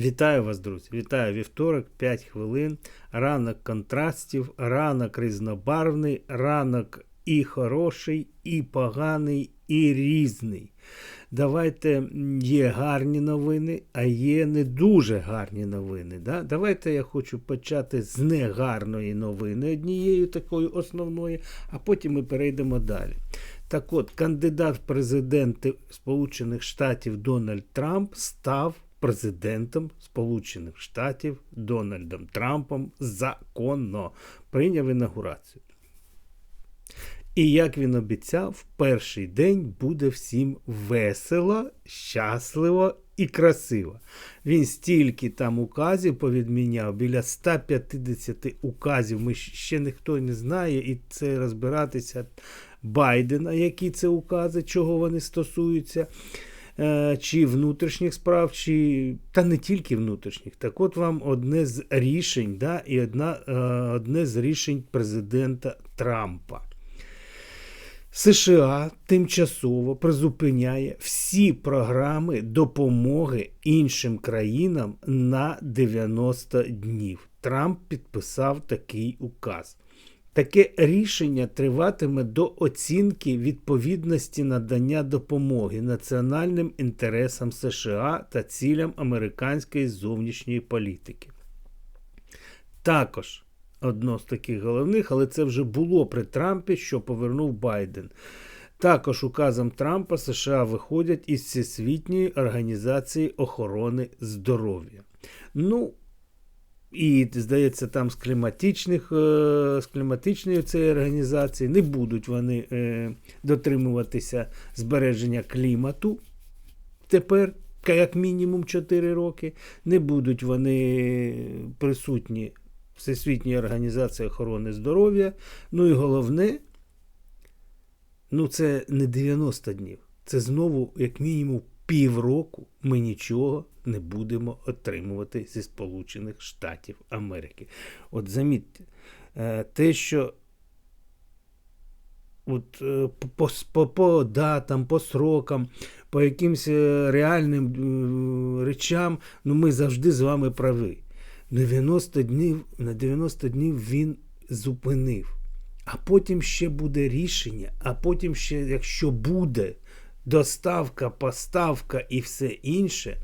Вітаю вас, друзі! Вітаю вівторок, 5 хвилин. Ранок контрастів, ранок різнобарвний, ранок і хороший, і поганий, і різний. Давайте є гарні новини, а є не дуже гарні новини. Да? Давайте я хочу почати з негарної новини, однією такою основною, а потім ми перейдемо далі. Так от, кандидат в президенти Сполучених Штатів Дональд Трамп став президентом Сполучених Штатів Дональдом Трампом законно прийняв інаугурацію. І як він обіцяв, в перший день буде всім весело, щасливо і красиво. Він стільки там указів повідміняв, біля 150 указів. Ми ще ніхто не знає, і це розбиратися Байдена, які це укази, чого вони стосуються. Е, Чи внутрішніх справ, чи та не тільки внутрішніх. Так от вам одне з рішень, да, і одна, е, одне з рішень президента Трампа. США тимчасово призупиняє всі програми допомоги іншим країнам на 90 днів. Трамп підписав такий указ. Таке рішення триватиме до оцінки відповідності надання допомоги національним інтересам США та цілям американської зовнішньої політики. Також одно з таких головних, але це вже було при Трампі, що повернув Байден. Також указом Трампа США виходять із Всесвітньої організації охорони здоров'я. Ну, і, здається, там з кліматичних, е, з кліматичної цієї організації не будуть вони е, дотримуватися збереження клімату тепер, як мінімум 4 роки. Не будуть вони присутні Всесвітній організації охорони здоров'я. Ну і головне, ну це не 90 днів. Це знову, як мінімум, півроку ми нічого не будемо отримувати зі Сполучених Штатів Америки. От замітьте, е, те, що от, е, по, по, по, датам, по срокам, по якимось е, реальним речам, ну ми завжди з вами праві. 90 днів, на 90 днів він зупинив. А потім ще буде рішення, а потім ще, якщо буде доставка, поставка і все інше,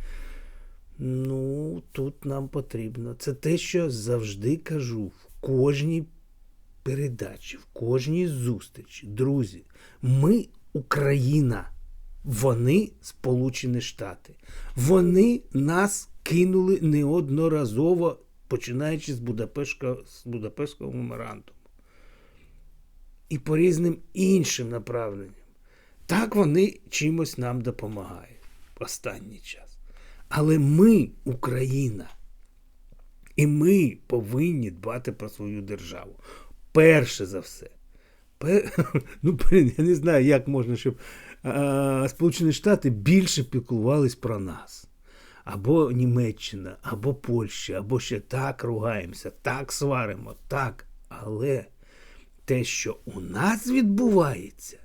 ну, тут нам потрібно. Це те, що завжди кажу в кожній передачі, в кожній зустрічі. Друзі, ми Україна. Вони Сполучені Штати. Вони нас кинули неодноразово, починаючи з Будапештського, меморандуму. І по різним іншим направленням. Так вони чимось нам допомагають останній час. Але ми Україна. І ми повинні дбати про свою державу. Перше за все. Пер... Ну, я не знаю, як можна, щоб а, Сполучені Штати більше піклувались про нас. Або Німеччина, або Польща, або ще так ругаємося, так сваримо, так. Але те, що у нас відбувається,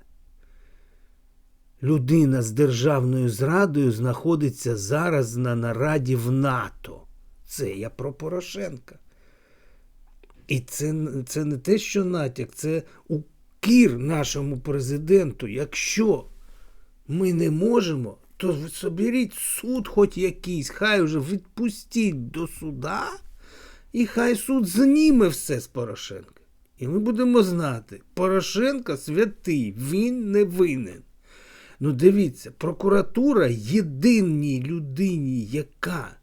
людина з державною зрадою знаходиться зараз на нараді в НАТО. Це я про Порошенка. І це, це не те, що натяк, це укір нашому президенту. Якщо ми не можемо, то соберіть суд хоч якийсь, хай уже відпустіть до суда, і хай суд зніме все з Порошенка. І ми будемо знати, Порошенко святий, він не винен. Ну дивіться, прокуратура єдиній людині, яка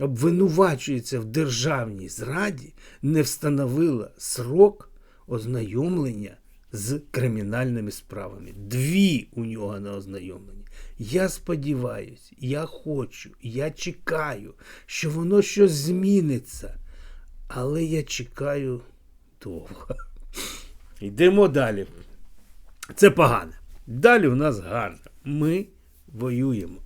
обвинувачується в державній зраді, не встановила срок ознайомлення з кримінальними справами. Дві у нього на ознайомленні. Я сподіваюся, я хочу, я чекаю, що воно щось зміниться. Але я чекаю довго. Йдемо далі. Це погано. Далі в нас гарно. Ми воюємо.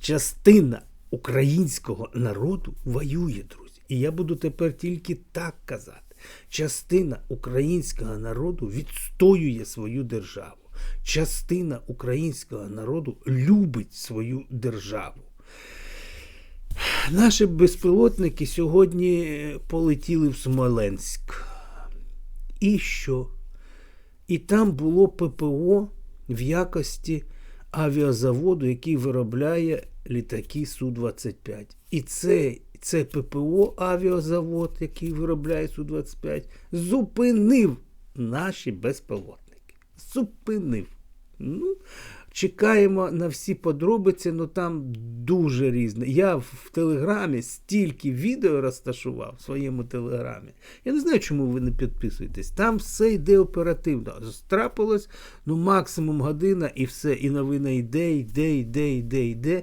Частина українського народу воює, друзі. І я буду тепер тільки так казати. Частина українського народу відстоює свою державу. Частина українського народу любить свою державу. Наші безпілотники сьогодні полетіли в Смоленськ. І що? І там було ППО в якості авіазаводу, який виробляє літаки Су-25. І це, це ППО авіазавод, який виробляє Су-25, зупинив наші безпілотники. Зупинив. Ну, чекаємо на всі подробиці, ну там дуже різне. Я в телеграмі стільки відео розташував в своєму телеграмі. Я не знаю, чому ви не підписуєтесь. Там все йде оперативно. Страпилось, ну максимум година і все. І новина йде, йде, йде, йде, йде.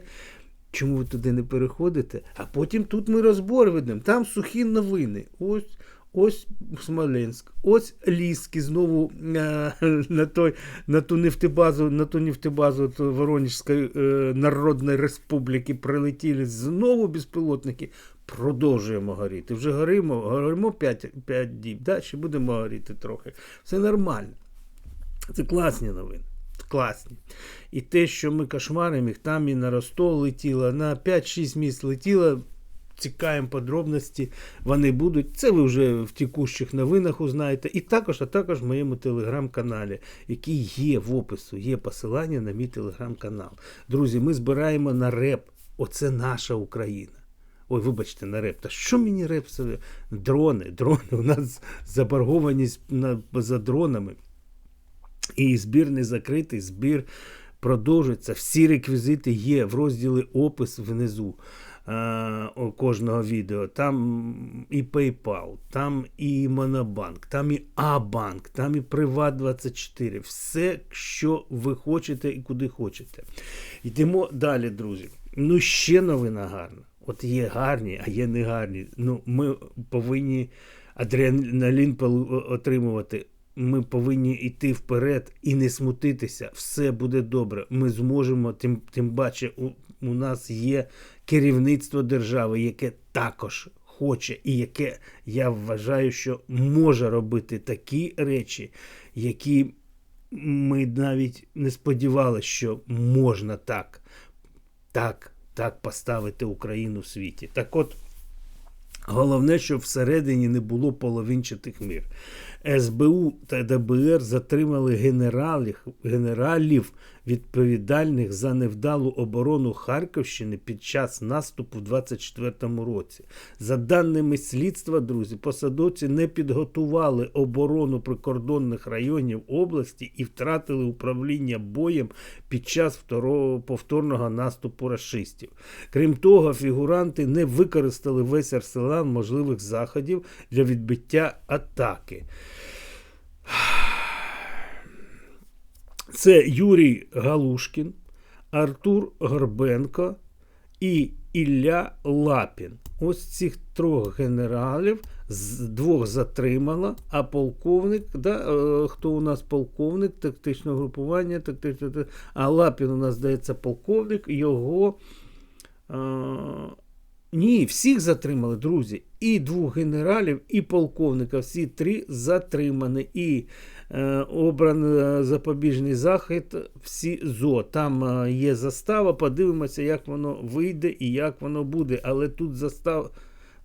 Чому ви туди не переходите? А потім тут ми розбор ведемо. Там сухі новини. Ось. Ось Смоленськ, ось Ліски знову е, на той, на ту нефтебазу, на ту нефтебазу то Воронежської е, Народної Республіки прилетіли знову безпілотники. Продовжуємо горіти. Вже горимо, горимо 5, 5 діб, да? ще будемо горіти трохи. Все нормально. Це класні новини. Класні. І те, що ми кошмаримо їх, там і на Ростов летіло, на 5-6 місць летіло. Цікаємо подробності, вони будуть. Це ви вже в текущих новинах узнаєте. І також, а також в моєму телеграм-каналі, який є в опису, є посилання на мій телеграм-канал. Друзі, ми збираємо на реп. Оце наша Україна. Ой, вибачте, на реп. Та що мені реп? Дрони, дрони. У нас заборгованість за дронами. І збір не закритий, збір продовжується. Всі реквізити є в розділі опис внизу у кожного відео. Там і PayPal, там і Монобанк, там і А-банк, там і Приват24. Все, що ви хочете і куди хочете. Йдемо далі, друзі. Ну, ще новина гарна. От є гарні, а є не гарні. Ну, Ми повинні адреналін отримувати. Ми повинні йти вперед і не смутитися. Все буде добре. Ми зможемо, тим тим паче, у, нас є керівництво держави, яке також хоче, і яке я вважаю, що може робити такі речі, які ми навіть не сподівалися, що можна так, так, так поставити Україну в світі. Так от. Головне, щоб всередині не було половинчатих мир. СБУ та ДБР затримали генералів, генералів відповідальних за невдалу оборону Харківщини під час наступу в 24-му році. За даними слідства, друзі, посадовці не підготували оборону прикордонних районів області і втратили управління боєм під час второго повторного наступу расистів. Крім того, фігуранти не використали весь арсенал можливих заходів для відбиття атаки. Це Юрій Галушкін, Артур Горбенко і Ілля Лапін. Ось цих трьох генералів двох затримала, а полковник, да, е, хто у нас полковник тактичного групування, тактичного, а Лапін у нас здається полковник, його. А, ні, всіх затримали, друзі. І двох генералів, і полковника. Всі три затримані. І е, обраний запобіжний захід, всі ЗО. Там е, є застава. Подивимося, як воно вийде і як воно буде. Але тут застава,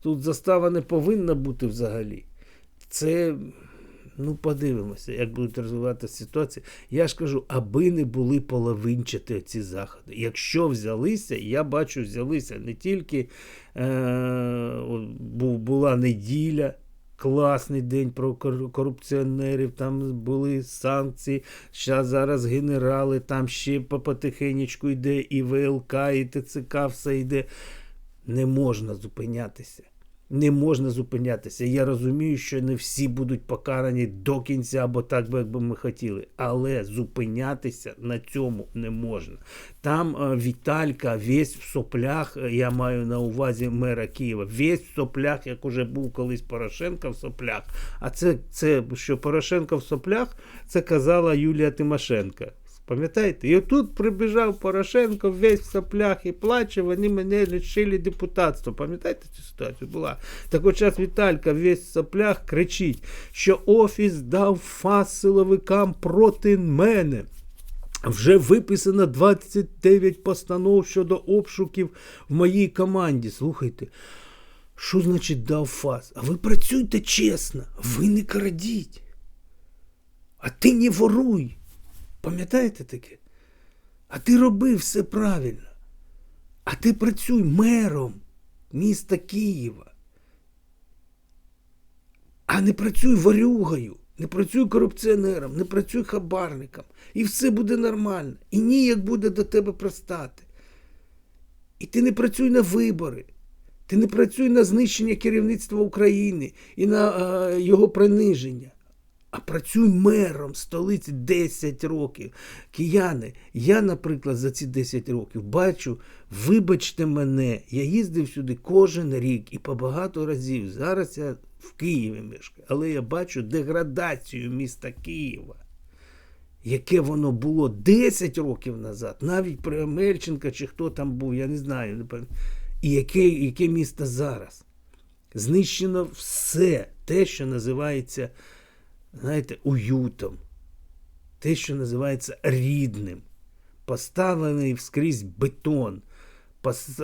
тут застава не повинна бути взагалі. Це. Ну, подивимося, як будуть розвиватися ситуації. Я ж кажу, аби не були половинчаті ці заходи. Якщо взялися, я бачу, взялися не тільки е, була неділя. Класний день про корупціонерів, там були санкції. Зараз зараз генерали, там ще потихенечку йде і ВЛК, і ТЦК, все йде. Не можна зупинятися. Не можна зупинятися. Я розумію, що не всі будуть покарані до кінця, або так як би ми хотіли. Але зупинятися на цьому не можна. Там е, Віталька весь в соплях, е, я маю на увазі мера Києва, весь в соплях, як уже був колись Порошенко в соплях. А це, це що Порошенко в соплях, це казала Юлія Тимошенко. Пам'ятаєте? І отут прибіжав Порошенко весь в соплях і плаче, вони мене лишили депутатства. Пам'ятаєте цю ситуацію була? Так от час Віталька весь в соплях кричить, що Офіс дав фас силовикам проти мене. Вже виписано 29 постанов щодо обшуків в моїй команді. Слухайте, що значить дав фаз? А ви працюйте чесно, ви не крадіть. А ти не воруй. Пам'ятаєте таке? А ти роби все правильно. А ти працюй мером міста Києва. А не працюй варюгою, не працюй корупціонером, не працюй хабарником. І все буде нормально. І ніяк буде до тебе пристати. І ти не працюй на вибори. Ти не працюй на знищення керівництва України і на е, його приниження. А працюй мером столиці 10 років. Кияни, я, наприклад, за ці 10 років бачу, вибачте мене, я їздив сюди кожен рік і по багато разів. Зараз я в Києві мешкаю, але я бачу деградацію міста Києва. Яке воно було 10 років назад, навіть при Омельченка чи хто там був, я не знаю. І яке, яке місто зараз? Знищено все те, що називається знаєте, уютом, те, що називається рідним, поставлений вскрізь бетон, пос...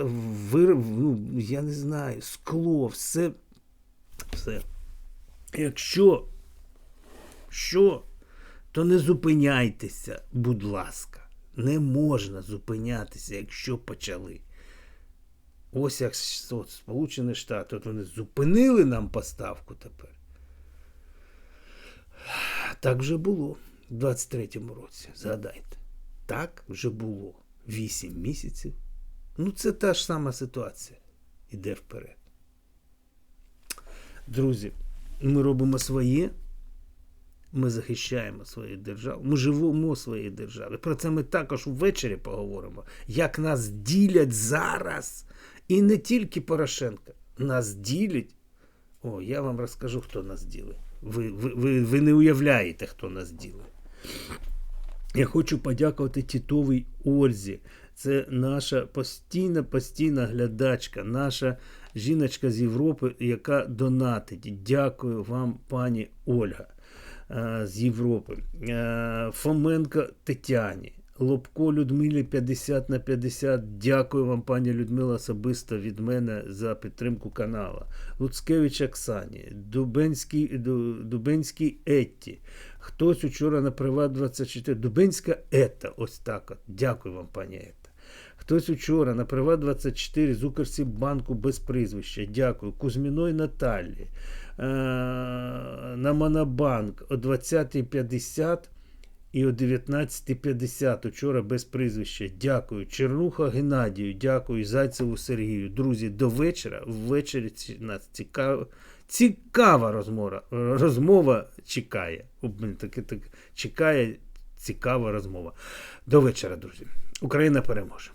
вир... ну, я не знаю, скло, все. все. Якщо що, то не зупиняйтеся, будь ласка. Не можна зупинятися, якщо почали. Ось як Сполучені Штати, от вони зупинили нам поставку тепер. Так вже було в 23-му році. Згадайте. Так вже було. 8 місяців. Ну, це та ж сама ситуація. Іде вперед. Друзі, ми робимо своє. Ми захищаємо свою державу. Ми живемо своєю державою. Про це ми також ввечері поговоримо. Як нас ділять зараз. І не тільки Порошенка. Нас ділять. О, я вам розкажу, хто нас ділить. Ви, ви, ви, не уявляєте, хто нас ділить. Я хочу подякувати Тітовій Ользі. Це наша постійна, постійна глядачка, наша жіночка з Європи, яка донатить. Дякую вам, пані Ольга е, з Європи. Е, Фоменко Тетяні. Лобко Людмилі 50 на 50. Дякую вам, пані Людмила, особисто від мене за підтримку канала. Луцкевич Оксані, Дубенський, Дубенський Етті. Хтось учора на Приват 24. Дубенська Ета. Ось так. От. Дякую вам, пані Ета. Хтось учора на Приват 24 з Укрсібанку без прізвища. Дякую. Кузьміної Наталі. Е, на Монобанк о 20.50 і о 19.50 учора без прізвища. Дякую. Чернуха Геннадію, дякую. Зайцеву Сергію. Друзі, до вечора. Ввечері нас цікава, цікава розмова. Розмова чекає. Таке, так, чекає цікава розмова. До вечора, друзі. Україна переможе.